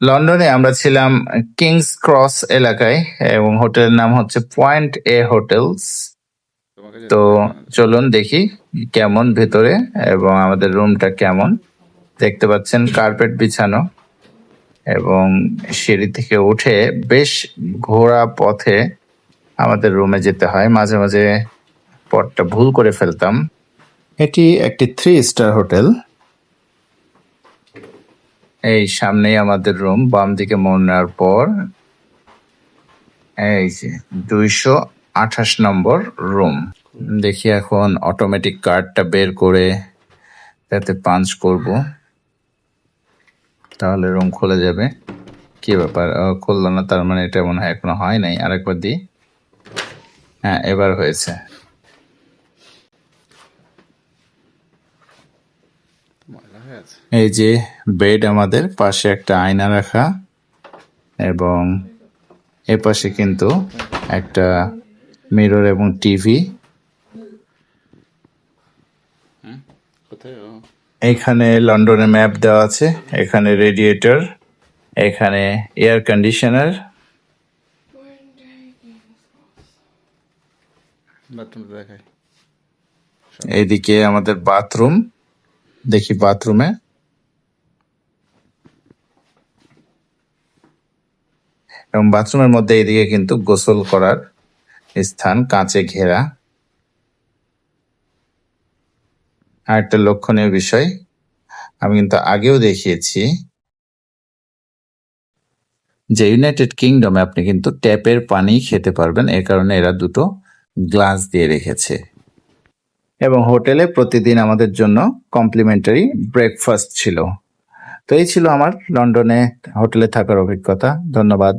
লন্ডনে আমরা ছিলাম কিংস ক্রস এলাকায় এবং হোটেলের নাম হচ্ছে পয়েন্ট এ হোটেলস। তো চলুন দেখি কেমন ভেতরে এবং আমাদের রুমটা কেমন। দেখতে পাচ্ছেন কার্পেট বিছানো এবং সিঁড়ি থেকে উঠে বেশ ঘোরা পথে আমাদের রুমে যেতে হয়। মাঝে মাঝে পথটা ভুল করে ফেলতাম। এটি একটি থ্রি স্টার হোটেল। এই সামনেই আমাদের রুম বাম দিকে মোড় নেওয়ার পর। এই যে, দুইশো আঠাশ নম্বর রুম দেখি এখন অটোমেটিক কার্ডটা বের করে তাতে পাঞ্চ করব। তাহলে রুম খুলে যাবে। কি ব্যাপার? খুললো না, তার মানে এটা মনে হয় এখনও হয় নাই। আরেকবার দিই। হ্যাঁ এবার হয়েছে। এই যে বেড আমাদের পাশে একটা আয়না রাখা এবং এ পাশে কিন্তু একটা মিরর এবং টিভি। এখানে লন্ডনের ম্যাপ দেওয়া আছে এখানে রেডিয়েটর এখানে এয়ার কন্ডিশনার। এইদিকে আমাদের বাথরুম। দেখি বাথরুমে এবং বাথরুমের মধ্যে এইদিকে কিন্তু গোসল করার স্থান, কাঁচে ঘেরা। আর একটা লক্ষণীয় বিষয়, আমি কিন্তু আগেও দেখিয়েছি যে ইউনাইটেড কিংডমে আপনি কিন্তু ট্যাপের পানি খেতে পারবেন, এ কারণে এরা দুটো গ্লাস দিয়ে রেখেছে। এবং হোটেলে প্রতিদিন আমাদের জন্য কমপ্লিমেন্টারি ব্রেকফাস্ট ছিল। তো এই ছিল আমার লন্ডনে হোটেলে থাকার অভিজ্ঞতা। ধন্যবাদ।